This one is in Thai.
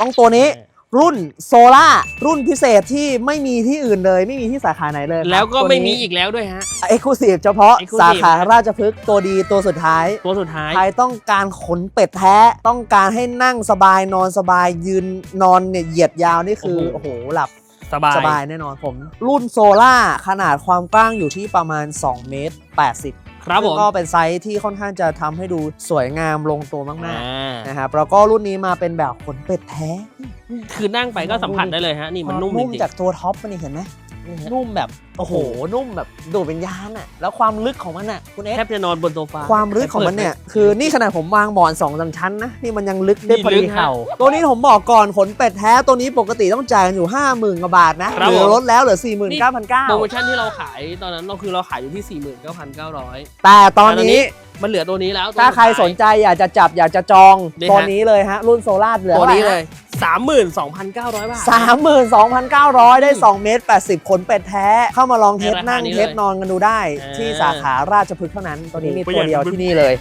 ต้องตัวนี้รุ่นโซล่ารุ่นพิเศษที่ไม่มีที่อื่นเลย ไม่มีที่สาขาไหนเลยครับแล้วก็ไม่มีตัวนี้อีกแล้วด้วยฮะ เอ็กซ์คลูซีฟเฉพาะ Exclusive สาขาราชพฤกษ์ตัวดีตัวสุดท้าย ตัวสุดท้าย ใครต้องการขนเป็ดแท้ ต้องการให้นั่งสบายนอนสบายยืนนอนเนี่ยเหยียดยาวนี่คือโอ้โหโอ้โหหลับสบาย สบายแน่นอนผม รุ่นโซล่าขนาดความกว้างอยู่ที่ประมาณ 2 เมตร 80 ครับผมซึ่งก็เป็นไซส์ที่ค่อนข้างจะทำให้ดูสวยงามลงตัวมากอ่าๆนะครับแล้วก็รุ่นนี้มาเป็นแบบขนเป็ดแท้ คือนั่งไปก็สัมผัสได้เลยฮะนี่มันนุ่มจนุ่มริงจากตัวท็อปมันนี่เห็นไหมๆ นี่ฮะนุ่มแบบโอ้โหนุ่มแบบดูดเป็นยานอะแล้วความลึกของมันอะคุณเอ๊ะแทบจะนอนบนโซฟาความลึกของมันเนี่ย คือนี่ขนาดผมวางหมอนสองสามชั้นนะนี่มันยังลึกได้นี่พอลึดีกฮะเข่าตัวนี้ผมบอกก่อนขนเป็ดแท้ตัวนี้ปกติต้องจ่ายกันอยู่5 0,000กว่าบาทนะครับเหลือผมลดแล้วเหลือโปรโม49,900ชั่นที่เราขายตอนนั้นเราคือเราขายอยู่ที่49,900แต่ตอนแต่ตอนนี้นี้มันเหลือตัวนี้แล้วตัวถ้าใครสนสุดท้ายใจอยากจะจับอยากจะจองนี่ฮะตัวนี้เลยฮะ รุ่นโซล่าเหลือตัวท่าไหร่นี้ฮะเลย 32,900 บาท 32,900 ได้ 2 เมตร 80 ขนเป็ดแท้ เข้ามาลองเทสในราคานั่งนี้เทสเลยนอนกันดูได้อ่าที่สาขาราชพฤกษ์เท่านั้น ตัวนี้มีโอ้ตัวโหเดียวประหยัดที่นี่เลย